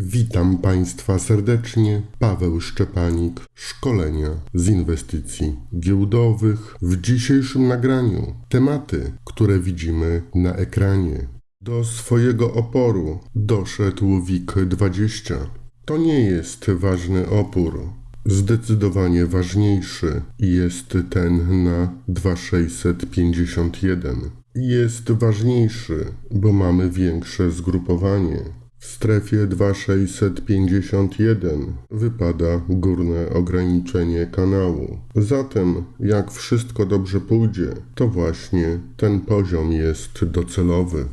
Witam Państwa serdecznie. Paweł Szczepanik, szkolenia z inwestycji giełdowych. W dzisiejszym nagraniu tematy, które widzimy na ekranie. Do swojego oporu doszedł WIG-20. To nie jest ważny opór. Zdecydowanie ważniejszy jest ten na 2651. Jest ważniejszy, bo mamy większe zgrupowanie. W strefie 2651 wypada górne ograniczenie kanału. Zatem, jak wszystko dobrze pójdzie, to właśnie ten poziom jest docelowy.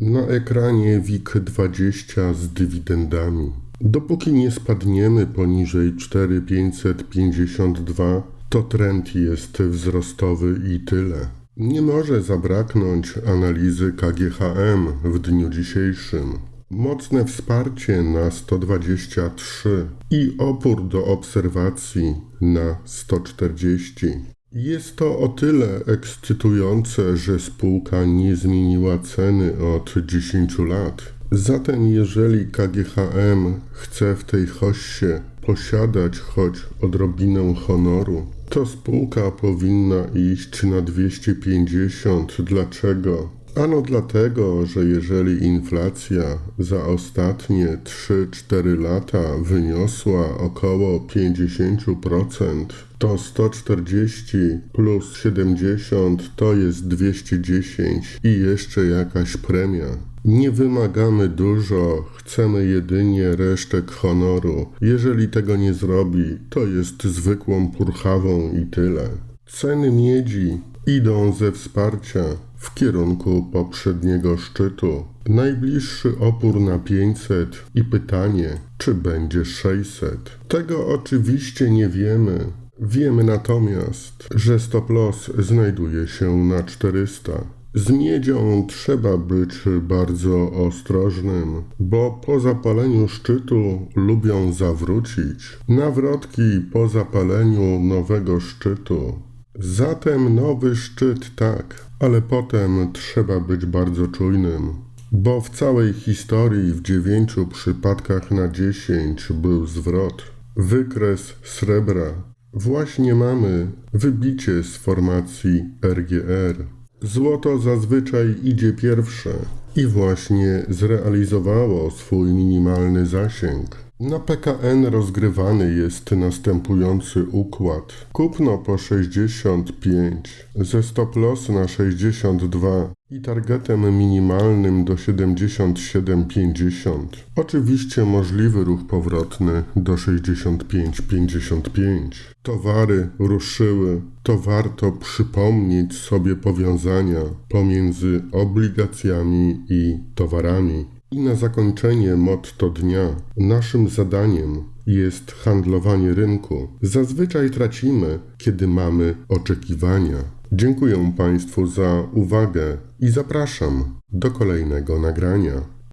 Na ekranie WIG20 z dywidendami. Dopóki nie spadniemy poniżej 4552, to trend jest wzrostowy i tyle. Nie może zabraknąć analizy KGHM w dniu dzisiejszym. Mocne wsparcie na 123 i opór do obserwacji na 140. Jest to o tyle ekscytujące, że spółka nie zmieniła ceny od 10 lat. Zatem jeżeli KGHM chce w tej hoście posiadać choć odrobinę honoru, to spółka powinna iść na 250. Dlaczego? Ano dlatego, że jeżeli inflacja za ostatnie 3-4 lata wyniosła około 50%, to 140 plus 70 to jest 210 i jeszcze jakaś premia. Nie wymagamy dużo, chcemy jedynie resztek honoru. Jeżeli tego nie zrobi, to jest zwykłą purchawą i tyle. Ceny miedzi idą ze wsparcia w kierunku poprzedniego szczytu. Najbliższy opór na 500 i pytanie, czy będzie 600. Tego oczywiście nie wiemy. Wiemy natomiast, że stop loss znajduje się na 400. Z miedzią trzeba być bardzo ostrożnym, bo po zapaleniu szczytu lubią zawrócić. Nawrotki po zapaleniu nowego szczytu. Zatem nowy szczyt tak, ale potem trzeba być bardzo czujnym. Bo w całej historii w dziewięciu przypadkach na dziesięć był zwrot. Wykres srebra. Właśnie mamy wybicie z formacji RGR. Złoto zazwyczaj idzie pierwsze i właśnie zrealizowało swój minimalny zasięg. Na PKN rozgrywany jest następujący układ. Kupno po 65, ze stop loss na 62 i targetem minimalnym do 77,50. Oczywiście możliwy ruch powrotny do 65,55. Towary ruszyły, to warto przypomnieć sobie powiązania pomiędzy obligacjami i towarami. I na zakończenie motto dnia. Naszym zadaniem jest handlowanie rynku. Zazwyczaj tracimy, kiedy mamy oczekiwania. Dziękuję Państwu za uwagę i zapraszam do kolejnego nagrania.